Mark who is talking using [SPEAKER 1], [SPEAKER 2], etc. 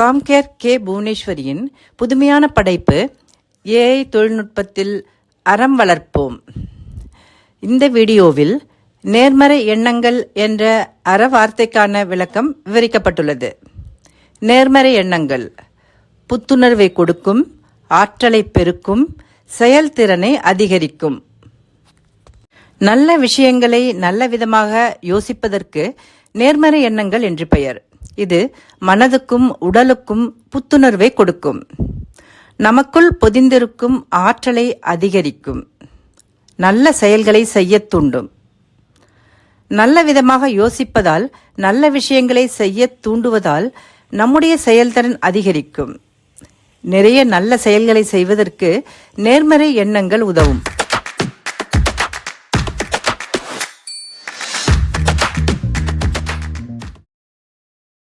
[SPEAKER 1] Compcare K புவனேஸ்வரியின் புதுமையான படைப்பு AI தொழில்நுட்பத்தில் அறம் வளர்ப்போம். இந்த வீடியோவில் நேர்மறை எண்ணங்கள் என்ற அற வார்த்தைக்கான விளக்கம் விவரிக்கப்பட்டுள்ளது. நேர்மறை எண்ணங்கள் புத்துணர்வை கொடுக்கும் ஆற்றலை பெருக்கும் செயல்திறனை அதிகரிக்கும். நல்ல விஷயங்களை நல்ல விதமாக யோசிப்பதற்கு நேர்மறை எண்ணங்கள் என்று பெயர். இது மனதுக்கும் உடலுக்கும் புத்துணர்வை கொடுக்கும். நமக்குள் பொதிந்திருக்கும் ஆற்றலை அதிகரிக்கும். நல்ல செயல்களை செய்யத் தூண்டும். நல்ல விதமாக யோசிப்பதால் நல்ல விஷயங்களை செய்யத் தூண்டுவதால் நம்முடைய செயல்திறன் அதிகரிக்கும். நிறைய நல்ல செயல்களை செய்வதற்கு நேர்மறை எண்ணங்கள் உதவும்.